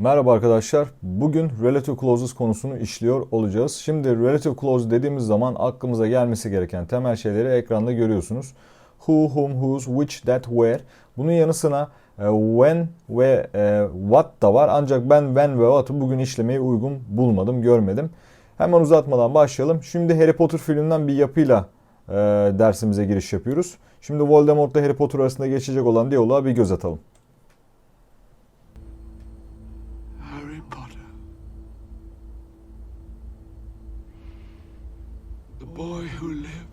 Merhaba arkadaşlar. Bugün relative clauses konusunu işliyor olacağız. Şimdi relative clause dediğimiz zaman aklımıza gelmesi gereken temel şeyleri ekranda görüyorsunuz. Who, whom, whose, which, that, where. Bunun yanı sıra e, when ve e, what da var. Ancak ben when ve what'ı bugün işlemeyi uygun bulmadım, görmedim. Hemen uzatmadan başlayalım. Şimdi Harry Potter filminden bir yapıyla e, dersimize giriş yapıyoruz. Şimdi Voldemort'la Harry Potter arasında geçecek olan diyaloğa bir göz atalım. The boy who lived.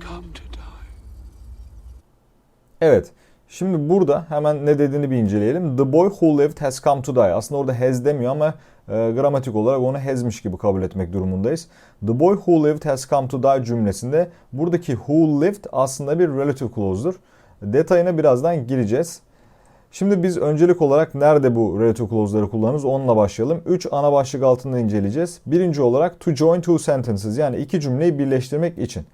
Come to die. Evet. Şimdi burada hemen ne dediğini bir inceleyelim. The boy who lived has come to die. Aslında orada has demiyor ama e, gramatik olarak onu has'miş gibi kabul etmek durumundayız. The boy who lived has come to die cümlesinde buradaki who lived aslında bir relative clause'dur. Detayına birazdan gireceğiz. Şimdi biz öncelik olarak nerede bu relative clause'ları kullanırız onunla başlayalım. 3 ana başlık altında inceleyeceğiz. Birinci olarak to join two sentences yani iki cümleyi birleştirmek için.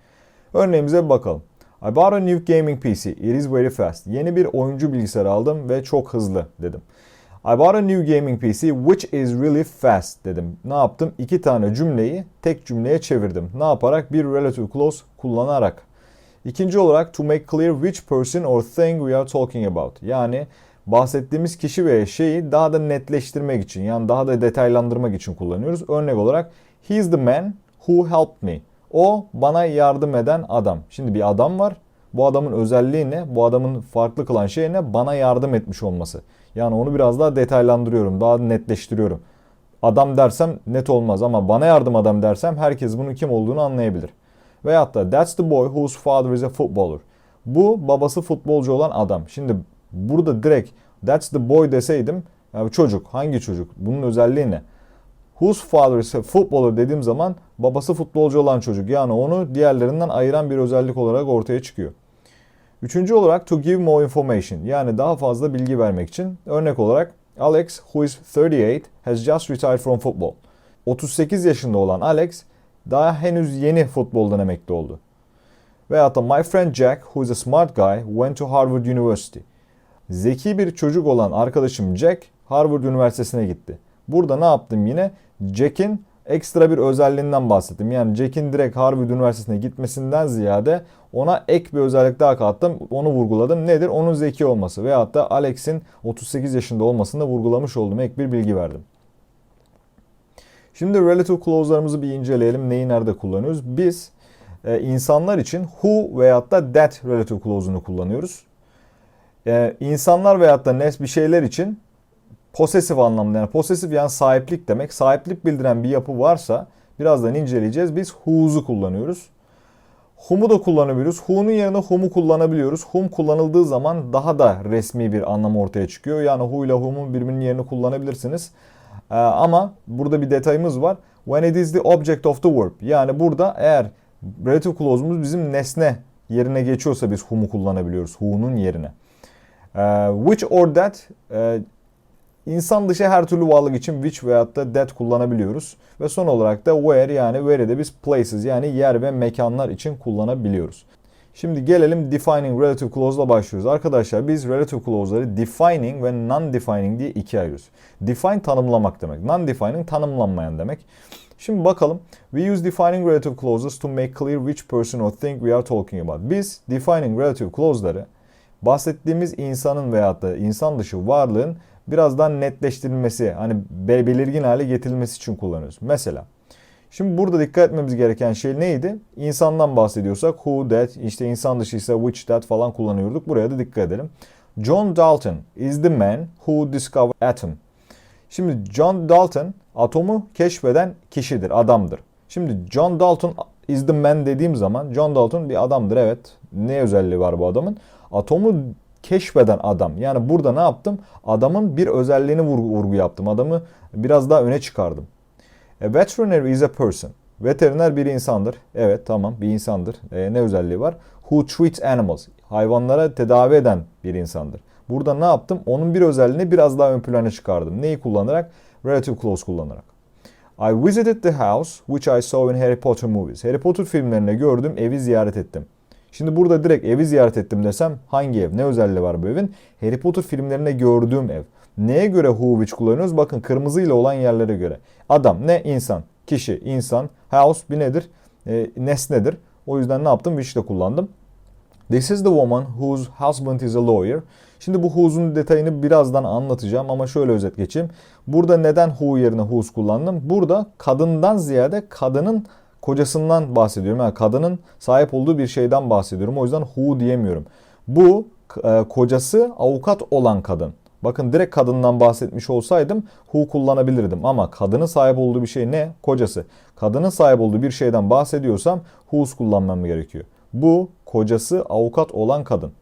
Örneğimize bir bakalım. I bought a new gaming PC. It is very fast. Yeni bir oyuncu bilgisayarı aldım ve çok hızlı dedim. I bought a new gaming PC which is really fast dedim. Ne yaptım? İki tane cümleyi tek cümleye çevirdim. Ne yaparak? Bir relative clause kullanarak. İkinci olarak to make clear which person or thing we are talking about. Yani bahsettiğimiz kişi veya şeyi daha da netleştirmek için yani daha da detaylandırmak için kullanıyoruz. Örnek olarak he is the man who helped me. O bana yardım eden adam. Şimdi bir adam var. Bu adamın özelliği ne? Bu adamın farklı kılan şey ne? Bana yardım etmiş olması. Yani onu biraz daha detaylandırıyorum. Daha netleştiriyorum. Adam dersem net olmaz ama bana yardım adam dersem herkes bunun kim olduğunu anlayabilir. Veyahut da that's the boy whose father is a footballer. Bu babası futbolcu olan adam. Şimdi burada direkt that's the boy deseydim yani çocuk hangi çocuk? Bunun özelliği ne? Whose father is a footballer dediğim zaman babası futbolcu olan çocuk. Yani onu diğerlerinden ayıran bir özellik olarak ortaya çıkıyor. Üçüncü olarak to give more information yani daha fazla bilgi vermek için. Örnek olarak Alex who is 38 has just retired from football. 38 yaşında olan Alex daha henüz yeni futboldan emekli oldu. Veyahut da my friend Jack who is a smart guy went to Harvard University. Zeki bir çocuk olan arkadaşım Jack Harvard Üniversitesi'ne gitti. Burada ne yaptım yine? Jack'in ekstra bir özelliğinden bahsettim. Yani Jack'in direkt Harvard Üniversitesi'ne gitmesinden ziyade ona ek bir özellik daha kattım. Onu vurguladım. Nedir? Onun zeki olması. Veyahut da Alex'in 38 yaşında olmasını da vurgulamış oldum. Ek bir bilgi verdim. Şimdi relative clause'larımızı bir inceleyelim. Neyi nerede kullanıyoruz? Biz e, insanlar için who veyahut da that relative clause'unu kullanıyoruz. E, insanlar veyahut da nes bir şeyler için posesif anlamda yani posesif yani sahiplik demek. Sahiplik bildiren bir yapı varsa birazdan inceleyeceğiz. Biz who'su kullanıyoruz. Whom'u da kullanabiliyoruz. Who'nun yerine whom'u kullanabiliyoruz. Whom kullanıldığı zaman daha da resmi bir anlam ortaya çıkıyor. Yani who ile whom'un birbirinin yerini kullanabilirsiniz. Ee, ama burada bir detayımız var. When it is the object of the verb. Yani burada eğer relative clause'umuz bizim nesne yerine geçiyorsa biz whom'u kullanabiliyoruz. Who'nun yerine. Ee, which or that e, İnsan dışı her türlü varlık için which veyahut da that kullanabiliyoruz. Ve son olarak da where yani where'i de biz places yani yer ve mekanlar için kullanabiliyoruz. Şimdi gelelim defining relative clause ile başlıyoruz. Arkadaşlar biz relative clause'ları defining ve non-defining diye ikiye ayırıyoruz. Define tanımlamak demek. Non-defining tanımlanmayan demek. Şimdi bakalım. We use defining relative clauses to make clear which person or thing we are talking about. Biz defining relative clause'ları bahsettiğimiz insanın veyahut da insan dışı varlığın birazdan netleştirilmesi, hani belirgin hale getirilmesi için kullanıyoruz. Mesela Şimdi burada dikkat etmemiz gereken şey neydi? İnsandan bahsediyorsak who, that, işte insan dışıysa which, that falan kullanıyorduk. Buraya da dikkat edelim. John Dalton is the man who discovered atom. Şimdi John Dalton atomu keşfeden kişidir, adamdır. Şimdi John Dalton is the man dediğim zaman John Dalton bir adamdır evet. Ne özelliği var bu adamın? Atomu keşfeden adam. Yani burada ne yaptım? Adamın bir özelliğini vurgu, vurgu yaptım. Adamı biraz daha öne çıkardım. A veterinary is a person. Veteriner bir insandır. Evet tamam bir insandır. E, ne özelliği var? Who treats animals. Hayvanlara tedavi eden bir insandır. Burada ne yaptım? Onun bir özelliğini biraz daha ön plana çıkardım. Neyi kullanarak? Relative clause kullanarak. I visited the house which I saw in Harry Potter movies. Harry Potter filmlerinde gördüğüm evi ziyaret ettim. Şimdi burada direkt evi ziyaret ettim desem hangi ev? Ne özelliği var bu evin? Harry Potter filmlerinde gördüğüm ev. Neye göre who kullanıyoruz? Bakın kırmızıyla olan yerlere göre. Adam ne? İnsan. Kişi, insan. House bir nedir? E, nesnedir. O yüzden ne yaptım? Which de kullandım. This is the woman whose husband is a lawyer. Şimdi bu who'sun detayını birazdan anlatacağım ama şöyle özet geçeyim. Burada neden who yerine whose kullandım? Burada kadından ziyade kadının kocasından bahsediyorum. Yani kadının sahip olduğu bir şeyden bahsediyorum. O yüzden who diyemiyorum. Bu e, kocası avukat olan kadın. Bakın direkt kadından bahsetmiş olsaydım who kullanabilirdim. Ama kadının sahip olduğu bir şey ne? Kocası. Kadının sahip olduğu bir şeyden bahsediyorsam whose kullanmam gerekiyor. Bu kocası avukat olan kadın.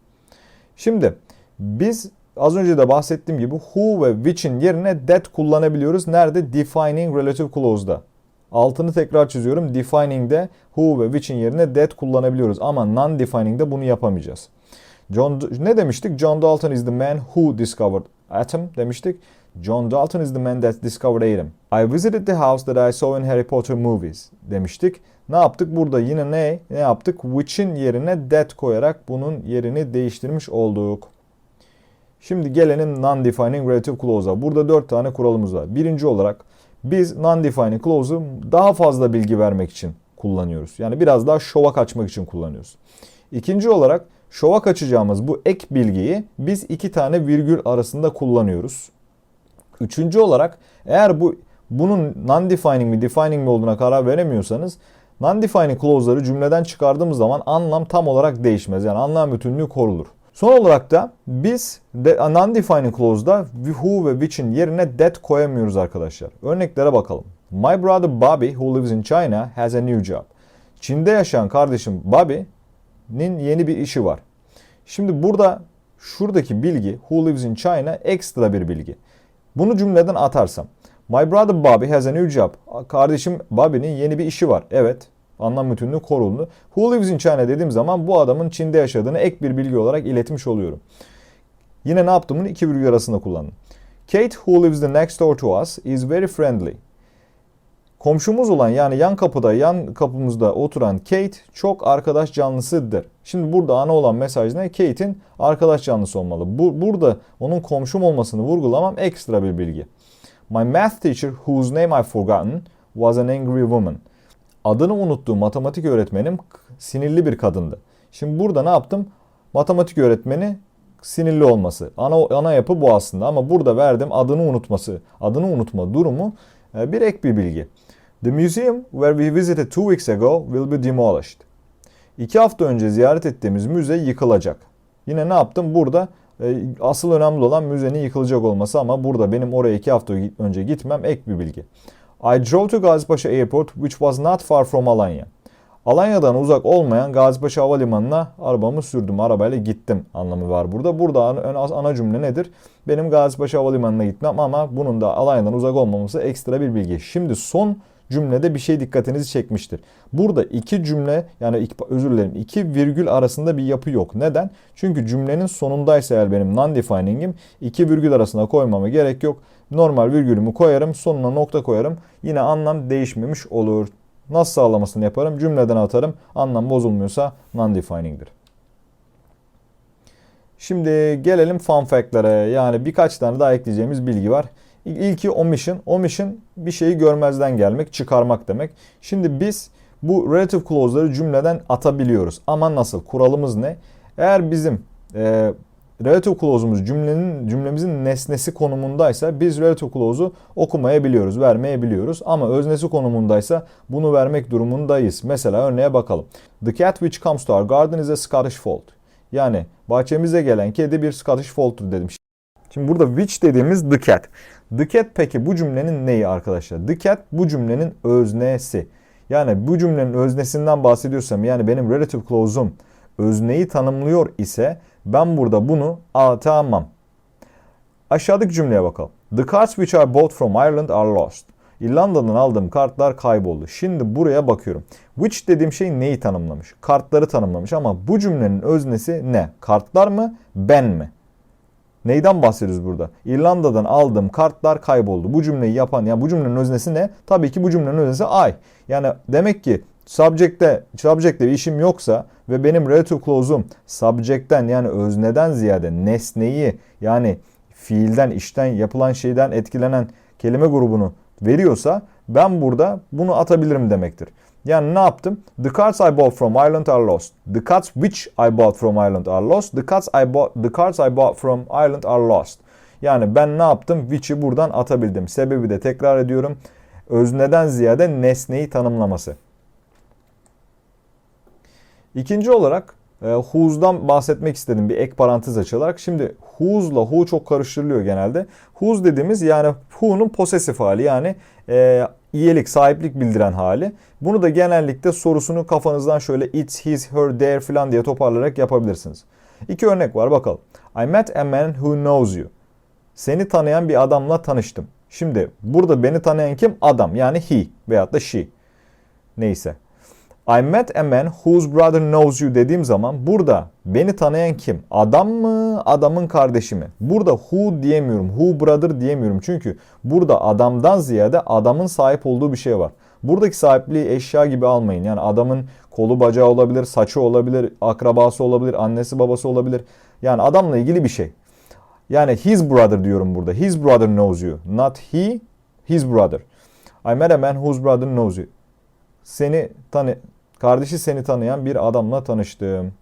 Şimdi biz az önce de bahsettiğim gibi who ve which'in yerine that kullanabiliyoruz. Nerede? Defining relative clause'da. Altını tekrar çiziyorum. Defining'de who ve which'in yerine that kullanabiliyoruz. Ama non-defining'de bunu yapamayacağız. John, ne demiştik? John Dalton is the man who discovered atom demiştik. John Dalton is the man that discovered atom. I visited the house that I saw in Harry Potter movies demiştik. Ne yaptık? Burada yine ne? Ne yaptık? Which'in yerine that koyarak bunun yerini değiştirmiş olduk. Şimdi gelelim non-defining relative clause'a. Burada 4 tane kuralımız var. Birinci olarak biz non-defining clause'u daha fazla bilgi vermek için kullanıyoruz. Yani biraz daha şova kaçmak için kullanıyoruz. İkinci olarak şova kaçacağımız bu ek bilgiyi biz iki tane virgül arasında kullanıyoruz. Üçüncü olarak eğer bu bunun non-defining mi defining mi olduğuna karar veremiyorsanız non-defining clause'ları cümleden çıkardığımız zaman anlam tam olarak değişmez. Yani anlam bütünlüğü korulur. Son olarak da biz de, non-defining clause'da who ve which'in yerine that koyamıyoruz arkadaşlar. Örneklere bakalım. My brother Bobby who lives in China has a new job. Çin'de yaşayan kardeşim Bobby'nin yeni bir işi var. Şimdi burada şuradaki bilgi who lives in China ekstra bir bilgi. Bunu cümleden atarsam. My brother Bobby has a new job. Kardeşim Bobby'nin yeni bir işi var. Evet. Anlam bütünlüğü korundu. Who lives in China dediğim zaman bu adamın Çin'de yaşadığını ek bir bilgi olarak iletmiş oluyorum. Yine ne yaptım bunu? iki virgül arasında kullandım. Kate who lives the next door to us is very friendly. Komşumuz olan yani yan kapıda, yan kapımızda oturan Kate çok arkadaş canlısıdır. Şimdi burada ana olan mesaj ne? Kate'in arkadaş canlısı olmalı. Bu, burada onun komşum olmasını vurgulamam ekstra bir bilgi. My math teacher whose name I've forgotten was an angry woman. Adını unuttuğum matematik öğretmenim sinirli bir kadındı. Şimdi burada ne yaptım? Matematik öğretmeni sinirli olması. Ana, ana yapı bu aslında ama burada verdim adını unutması. Adını unutma durumu e, bir ek bir bilgi. The museum where we visited two weeks ago will be demolished. İki hafta önce ziyaret ettiğimiz müze yıkılacak. Yine ne yaptım? Burada e, asıl önemli olan müzenin yıkılacak olması ama burada benim oraya iki hafta önce gitmem ek bir bilgi. I drove to Gazipaşa Airport which was not far from Alanya. Alanya'dan uzak olmayan Gazipaşa Havalimanı'na arabamı sürdüm. Arabayla gittim anlamı var burada. Burada ana, ana cümle nedir? Benim Gazipaşa Havalimanı'na gitmem ama bunun da Alanya'dan uzak olmaması ekstra bir bilgi. Şimdi son cümlede bir şey dikkatinizi çekmiştir. Burada iki cümle yani iki, özür dilerim iki virgül arasında bir yapı yok. Neden? Çünkü cümlenin sonundaysa eğer benim non-defining'im iki virgül arasında koymama gerek yok. Normal virgülümü koyarım sonuna nokta koyarım. Yine anlam değişmemiş olur. Nasıl sağlamasını yaparım? Cümleden atarım. Anlam bozulmuyorsa non-defining'dir. Şimdi gelelim fun fact'lere. Yani birkaç tane daha ekleyeceğimiz bilgi var. İlki omission. Omission bir şeyi görmezden gelmek, çıkarmak demek. Şimdi biz bu relative clause'ları cümleden atabiliyoruz. Ama nasıl? Kuralımız ne? Eğer bizim e, relative clause'umuz cümlenin cümlemizin nesnesi konumundaysa biz relative clause'u okumayabiliyoruz, vermeyebiliyoruz. Ama öznesi konumundaysa bunu vermek durumundayız. Mesela örneğe bakalım. The cat which comes to our garden is a Scottish fold. Yani bahçemize gelen kedi bir Scottish fold'tur dedim. Şimdi burada which dediğimiz the cat. The cat peki bu cümlenin neyi arkadaşlar? The cat bu cümlenin öznesi. Yani bu cümlenin öznesinden bahsediyorsam yani benim relative clause'um özneyi tanımlıyor ise ben burada bunu atamam. Aşağıdaki cümleye bakalım. The cards which I bought from Ireland are lost. İrlanda'dan aldığım kartlar kayboldu. Şimdi buraya bakıyorum. Which dediğim şey neyi tanımlamış? Kartları tanımlamış ama bu cümlenin öznesi ne? Kartlar mı? Ben mi? Neyden bahsediyoruz burada? İrlanda'dan aldığım kartlar kayboldu. Bu cümleyi yapan, yani bu cümlenin öznesi ne? Tabii ki bu cümlenin öznesi I. Yani demek ki subject'te subject'te bir işim yoksa ve benim relative clause'um subject'ten yani özneden ziyade nesneyi yani fiilden, işten, yapılan şeyden etkilenen kelime grubunu veriyorsa ben burada bunu atabilirim demektir. Yani ne yaptım? The cards I bought from Ireland are lost. The cards which I bought from Ireland are lost. The cards I bought the cards I bought from Ireland are lost. Yani ben ne yaptım? Which'i buradan atabildim. Sebebi de tekrar ediyorum. Özneden ziyade nesneyi tanımlaması. İkinci olarak e, who's'dan bahsetmek istedim bir ek parantez açılarak. Şimdi who's'la who çok karıştırılıyor genelde. Whose dediğimiz yani who'nun posesif hali yani e, iyilik, sahiplik bildiren hali. Bunu da genellikle sorusunu kafanızdan şöyle it's, his, her, their falan diye toparlayarak yapabilirsiniz. İki örnek var bakalım. I met a man who knows you. Seni tanıyan bir adamla tanıştım. Şimdi burada beni tanıyan kim? Adam yani he veyahut da she. Neyse. I met a man whose brother knows you dediğim zaman burada beni tanıyan kim? Adam mı? Adamın kardeşi mi? Burada who diyemiyorum. Who brother diyemiyorum. Çünkü burada adamdan ziyade adamın sahip olduğu bir şey var. Buradaki sahipliği eşya gibi almayın. Yani adamın kolu bacağı olabilir, saçı olabilir, akrabası olabilir, annesi babası olabilir. Yani adamla ilgili bir şey. Yani his brother diyorum burada. His brother knows you. Not he, his brother. I met a man whose brother knows you. Seni tanı kardeşi seni tanıyan bir adamla tanıştım.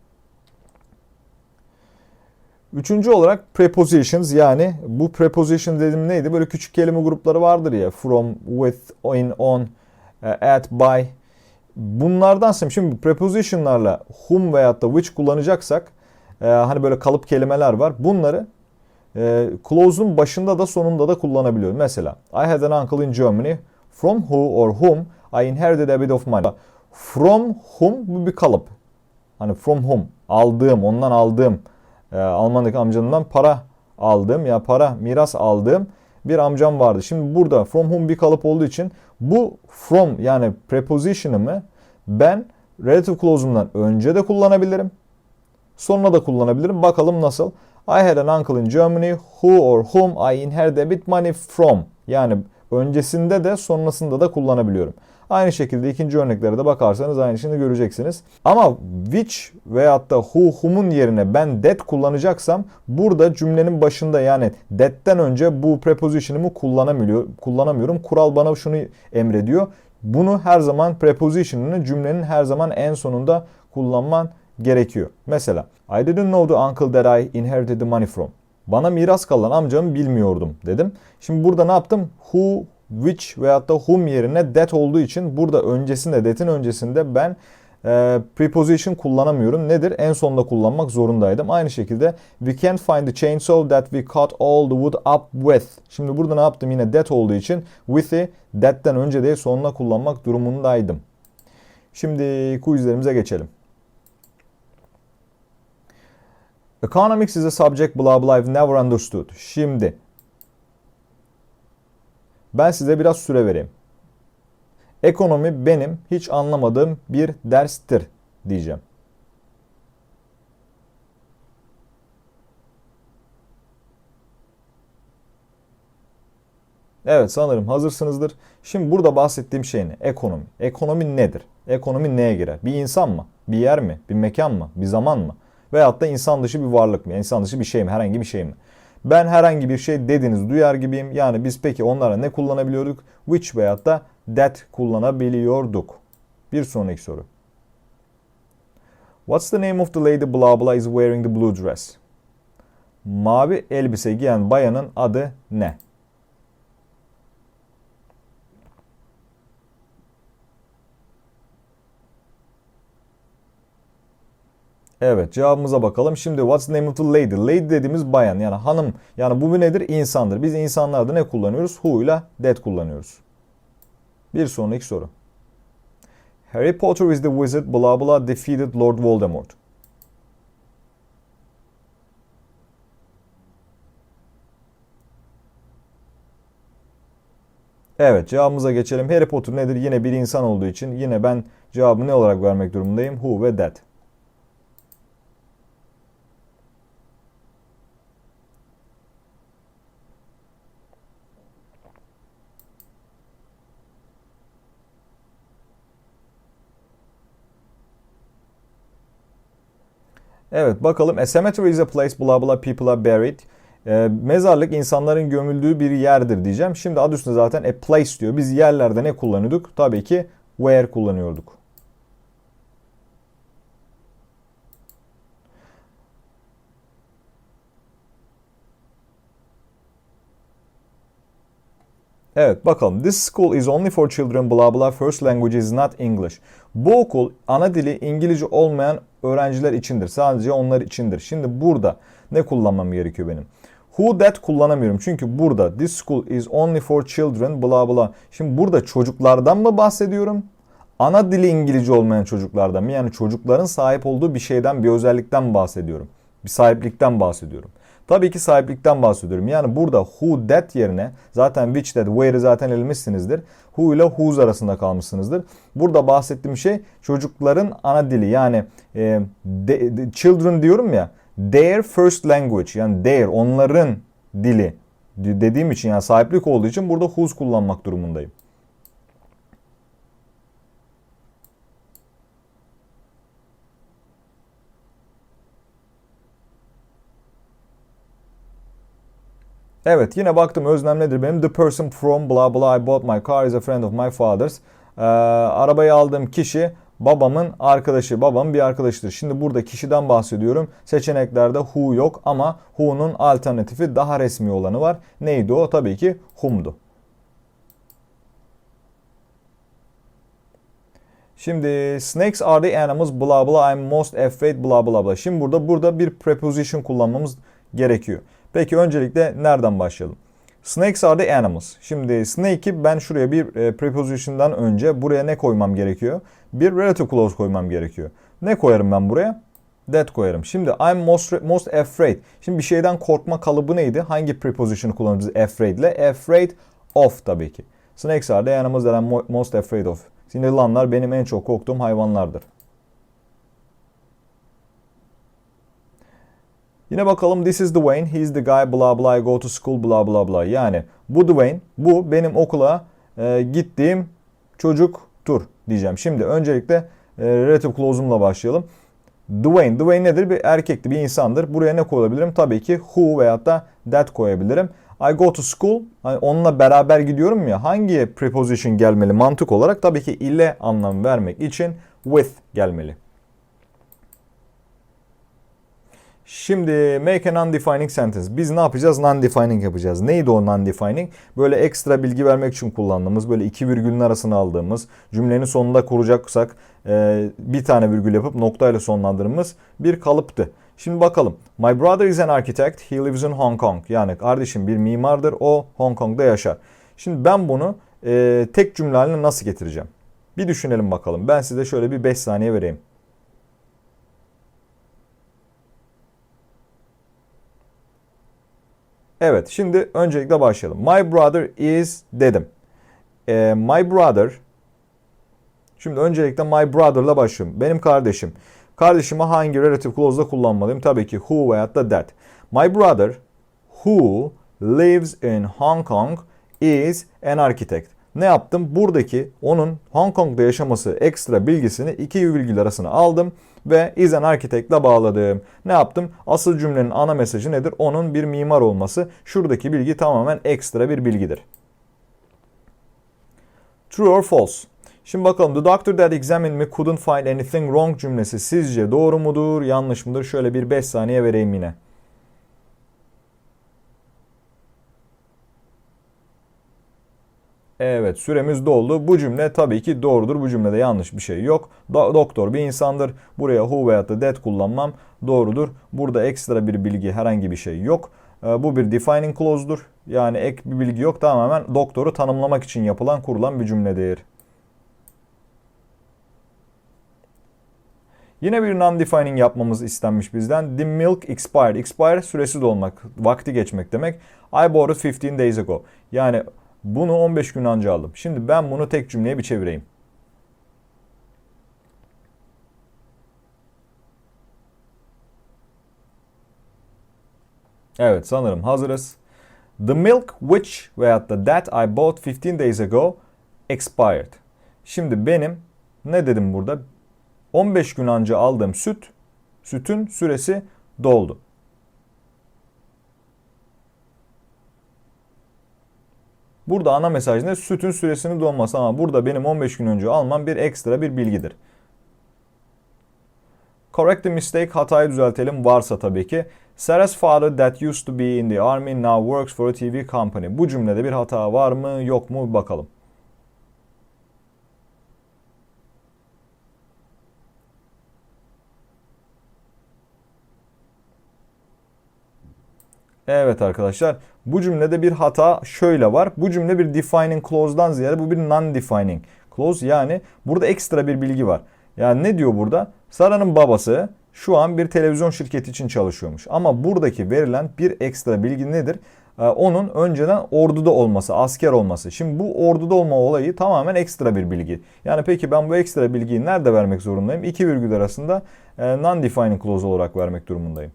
Üçüncü olarak prepositions yani bu preposition dediğim neydi? Böyle küçük kelime grupları vardır ya. From, with, in, on, e, at, by. Bunlardan sonra şimdi prepositionlarla whom veyahut da which kullanacaksak e, hani böyle kalıp kelimeler var. Bunları e, clause'un başında da sonunda da kullanabiliyorum. Mesela I had an uncle in Germany from who or whom I inherited a bit of money. From whom bu bir kalıp. Hani from whom aldığım, ondan aldığım e, Almanya'daki amcamdan para aldığım ya para miras aldığım bir amcam vardı. Şimdi burada from whom bir kalıp olduğu için bu from yani preposition'ımı ben relative clause'umdan önce de kullanabilirim. Sonra da kullanabilirim. Bakalım nasıl. I had an uncle in Germany who or whom I inherited a bit money from. Yani öncesinde de sonrasında da kullanabiliyorum. Aynı şekilde ikinci örneklere de bakarsanız aynı şeyi göreceksiniz. Ama which veyahut da who, whom'un yerine ben that kullanacaksam burada cümlenin başında yani that'ten önce bu preposition'ımı kullanamıyorum. kullanamıyorum. Kural bana şunu emrediyor. Bunu her zaman preposition'ını cümlenin her zaman en sonunda kullanman gerekiyor. Mesela I didn't know the uncle that I inherited the money from. Bana miras kalan amcamı bilmiyordum dedim. Şimdi burada ne yaptım? Who, which veyahut da whom yerine that olduğu için burada öncesinde, that'in öncesinde ben e, preposition kullanamıyorum. Nedir? En sonunda kullanmak zorundaydım. Aynı şekilde we can't find the chainsaw that we cut all the wood up with. Şimdi burada ne yaptım? Yine that olduğu için with'i that'ten önce değil sonuna kullanmak durumundaydım. Şimdi quizlerimize geçelim. Economics is a subject blah blah I've never understood. Şimdi ben size biraz süre vereyim. Ekonomi benim hiç anlamadığım bir derstir diyeceğim. Evet sanırım hazırsınızdır. Şimdi burada bahsettiğim şey ne? Ekonomi. Ekonomi nedir? Ekonomi neye girer? Bir insan mı? Bir yer mi? Bir mekan mı? Bir zaman mı? Veyahut da insan dışı bir varlık mı? İnsan dışı bir şey mi? Herhangi bir şey mi? Ben herhangi bir şey dediniz duyar gibiyim. Yani biz peki onlara ne kullanabiliyorduk? Which veyahut da that kullanabiliyorduk. Bir sonraki soru. What's the name of the lady blah blah is wearing the blue dress? Mavi elbise giyen bayanın adı ne? Evet cevabımıza bakalım. Şimdi what's the name of the lady? Lady dediğimiz bayan yani hanım. Yani bu nedir? İnsandır. Biz insanlarda ne kullanıyoruz? Who ile that kullanıyoruz. Bir sonraki soru. Harry Potter is the wizard blah blah defeated Lord Voldemort. Evet cevabımıza geçelim. Harry Potter nedir? Yine bir insan olduğu için yine ben cevabı ne olarak vermek durumundayım? Who ve that. Evet bakalım. A cemetery is a place blah blah people are buried. Ee, mezarlık insanların gömüldüğü bir yerdir diyeceğim. Şimdi adı üstünde zaten a place diyor. Biz yerlerde ne kullanıyorduk? Tabii ki where kullanıyorduk. Evet bakalım. This school is only for children blah blah first language is not English. Bu okul ana dili İngilizce olmayan öğrenciler içindir. Sadece onlar içindir. Şimdi burada ne kullanmam gerekiyor benim? Who that kullanamıyorum. Çünkü burada this school is only for children blah blah. Şimdi burada çocuklardan mı bahsediyorum? Ana dili İngilizce olmayan çocuklardan mı? Yani çocukların sahip olduğu bir şeyden, bir özellikten bahsediyorum. Bir sahiplikten bahsediyorum. Tabii ki sahiplikten bahsediyorum. Yani burada who that yerine zaten which that where'i zaten elmişsinizdir. Who ile whose arasında kalmışsınızdır. Burada bahsettiğim şey çocukların ana dili yani e, de, de- children diyorum ya their first language yani their onların dili dediğim için yani sahiplik olduğu için burada whose kullanmak durumundayım. Evet yine baktım öznem nedir benim? The person from blah blah I bought my car is a friend of my father's. Ee, arabayı aldığım kişi babamın arkadaşı. Babam bir arkadaşıdır. Şimdi burada kişiden bahsediyorum. Seçeneklerde who yok ama who'nun alternatifi daha resmi olanı var. Neydi o? Tabii ki whom'du. Şimdi snakes are the animals blah blah I'm most afraid blah blah blah. Şimdi burada burada bir preposition kullanmamız gerekiyor. Peki öncelikle nereden başlayalım? Snakes are the animals. Şimdi snake'i ben şuraya bir e, preposition'dan önce buraya ne koymam gerekiyor? Bir relative clause koymam gerekiyor. Ne koyarım ben buraya? That koyarım. Şimdi I'm most most afraid. Şimdi bir şeyden korkma kalıbı neydi? Hangi preposition'ı kullanıyoruz afraid ile? Afraid of tabii ki. Snakes are the animals that I'm mo- most afraid of. Şimdi yılanlar benim en çok korktuğum hayvanlardır. Yine bakalım this is Dwayne, he's the guy blah blah, I go to school blah blah blah. Yani bu Dwayne, bu benim okula e, gittiğim çocuktur diyeceğim. Şimdi öncelikle e, relative clause'umla başlayalım. Dwayne, Dwayne nedir? Bir erkekti, bir insandır. Buraya ne koyabilirim? Tabii ki who veyahut da that koyabilirim. I go to school, hani onunla beraber gidiyorum ya. Hangi preposition gelmeli mantık olarak? Tabii ki ile anlam vermek için with gelmeli. Şimdi make a non-defining sentence. Biz ne yapacağız? Non-defining yapacağız. Neydi o non-defining? Böyle ekstra bilgi vermek için kullandığımız, böyle iki virgülün arasına aldığımız, cümlenin sonunda kuracaksak e, bir tane virgül yapıp noktayla sonlandırdığımız bir kalıptı. Şimdi bakalım. My brother is an architect. He lives in Hong Kong. Yani kardeşim bir mimardır. O Hong Kong'da yaşar. Şimdi ben bunu e, tek cümle haline nasıl getireceğim? Bir düşünelim bakalım. Ben size şöyle bir 5 saniye vereyim. Evet, şimdi öncelikle başlayalım. My brother is dedim. Ee, my brother Şimdi öncelikle my brother'la başlıyorum. Benim kardeşim. Kardeşimi hangi relative clause'da kullanmalıyım? Tabii ki who veyahut da that. My brother who lives in Hong Kong is an architect. Ne yaptım? Buradaki onun Hong Kong'da yaşaması ekstra bilgisini iki virgül arasına aldım ve architect ile bağladım. Ne yaptım? Asıl cümlenin ana mesajı nedir? Onun bir mimar olması. Şuradaki bilgi tamamen ekstra bir bilgidir. True or false? Şimdi bakalım. The doctor that examined me couldn't find anything wrong cümlesi sizce doğru mudur, yanlış mıdır? Şöyle bir 5 saniye vereyim yine. Evet süremiz doldu. Bu cümle tabii ki doğrudur. Bu cümlede yanlış bir şey yok. Do- doktor bir insandır. Buraya who veyahut da that kullanmam doğrudur. Burada ekstra bir bilgi herhangi bir şey yok. Ee, Bu bir defining clause'dur. Yani ek bir bilgi yok. Tamamen doktoru tanımlamak için yapılan kurulan bir cümledir. Yine bir non-defining yapmamız istenmiş bizden. The milk expired. Expired süresi dolmak, vakti geçmek demek. I bought it 15 days ago. Yani bunu 15 gün önce aldım. Şimdi ben bunu tek cümleye bir çevireyim. Evet sanırım hazırız. The milk which veyahut da that I bought 15 days ago expired. Şimdi benim ne dedim burada? 15 gün önce aldığım süt Sütün süresi doldu. Burada ana mesaj ne? Sütün süresinin dolması ama burada benim 15 gün önce almam bir ekstra bir bilgidir. Correct the mistake, hatayı düzeltelim varsa tabii ki. Sarah's father that used to be in the army now works for a TV company. Bu cümlede bir hata var mı yok mu bakalım. Evet arkadaşlar bu cümlede bir hata şöyle var. Bu cümle bir defining clause'dan ziyade bu bir non-defining clause. Yani burada ekstra bir bilgi var. Yani ne diyor burada? Sara'nın babası şu an bir televizyon şirketi için çalışıyormuş. Ama buradaki verilen bir ekstra bilgi nedir? Ee, onun önceden orduda olması, asker olması. Şimdi bu orduda olma olayı tamamen ekstra bir bilgi. Yani peki ben bu ekstra bilgiyi nerede vermek zorundayım? İki virgül arasında e, non-defining clause olarak vermek durumundayım.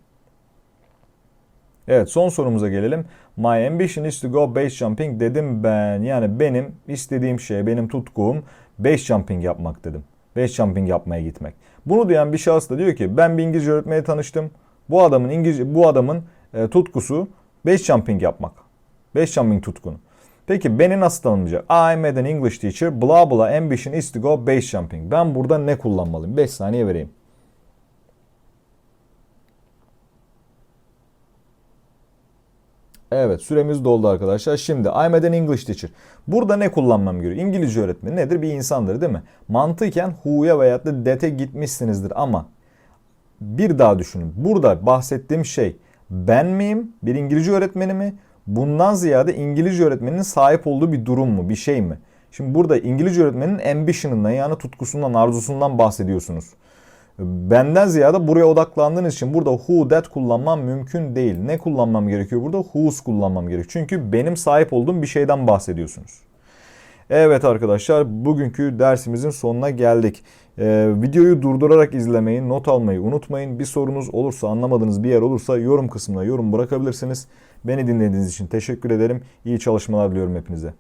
Evet son sorumuza gelelim. My ambition is to go base jumping dedim ben. Yani benim istediğim şey, benim tutkum base jumping yapmak dedim. Base jumping yapmaya gitmek. Bunu duyan bir şahıs da diyor ki ben bir İngilizce öğretmeye tanıştım. Bu adamın İngilizce bu adamın e, tutkusu base jumping yapmak. Base jumping tutkunu. Peki beni nasıl tanımlayacak? I'm an English teacher. Blah blah ambition is to go base jumping. Ben burada ne kullanmalıyım? 5 saniye vereyim. Evet süremiz doldu arkadaşlar. Şimdi I'm an English teacher. Burada ne kullanmam gerekiyor? İngilizce öğretmeni nedir? Bir insandır değil mi? Mantıken who'ya veya da that'e gitmişsinizdir ama bir daha düşünün. Burada bahsettiğim şey ben miyim? Bir İngilizce öğretmeni mi? Bundan ziyade İngilizce öğretmeninin sahip olduğu bir durum mu? Bir şey mi? Şimdi burada İngilizce öğretmeninin ambition'ından yani tutkusundan, arzusundan bahsediyorsunuz. Benden ziyade buraya odaklandığınız için burada who that kullanmam mümkün değil. Ne kullanmam gerekiyor burada? Whose kullanmam gerekiyor. Çünkü benim sahip olduğum bir şeyden bahsediyorsunuz. Evet arkadaşlar bugünkü dersimizin sonuna geldik. Ee, videoyu durdurarak izlemeyi, not almayı unutmayın. Bir sorunuz olursa, anlamadığınız bir yer olursa yorum kısmına yorum bırakabilirsiniz. Beni dinlediğiniz için teşekkür ederim. İyi çalışmalar diliyorum hepinize.